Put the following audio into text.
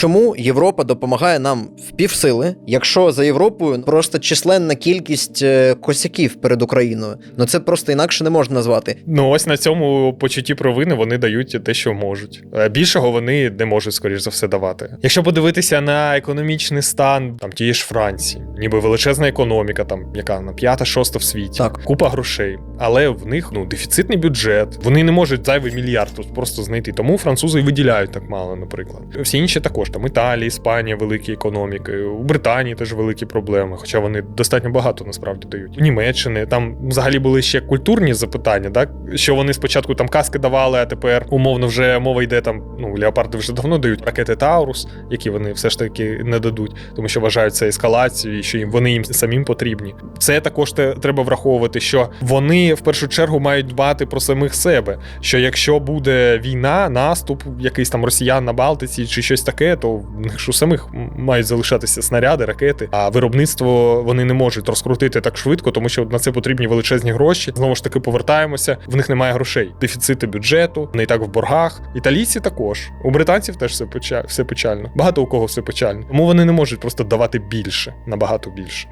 Чому Європа допомагає нам в півсили, якщо за Європою просто численна кількість е, косяків перед Україною? Ну це просто інакше не можна назвати. Ну ось на цьому почутті провини вони дають те, що можуть. Е, Більшого вони не можуть, скоріш за все, давати. Якщо подивитися на економічний стан там тієї ж Франції, ніби величезна економіка, там яка на п'ята, шоста в світі, Так. купа грошей, але в них ну дефіцитний бюджет. Вони не можуть зайвий мільярд тут просто знайти. Тому французи і виділяють так мало, наприклад. Всі інші також там Італія, Іспанія, великі економіки. У Британії теж великі проблеми, хоча вони достатньо багато насправді дають. У Німеччини там взагалі були ще культурні запитання, так що вони спочатку там каски давали, а тепер умовно вже мова йде там. Ну леопарди вже давно дають ракети Таурус, які вони все ж таки не дадуть, тому що вважають це ескалацією, що їм вони їм самим потрібні. Це також те, треба враховувати, що вони в першу чергу мають дбати про самих себе. Що якщо буде війна, наступ якийсь там росіян на Балтиці чи щось таке, то в них у самих мають залишатися снаряди, ракети. А виробництво вони не можуть розкрутити так швидко, тому що на це потрібні величезні гроші. Знову ж таки, повертаємося. В них немає грошей. Дефіцити бюджету, вони і так в боргах. Італійці також. У британців теж все печа- все печально. Багато у кого все печально. Тому вони не можуть просто давати більше, набагато більше.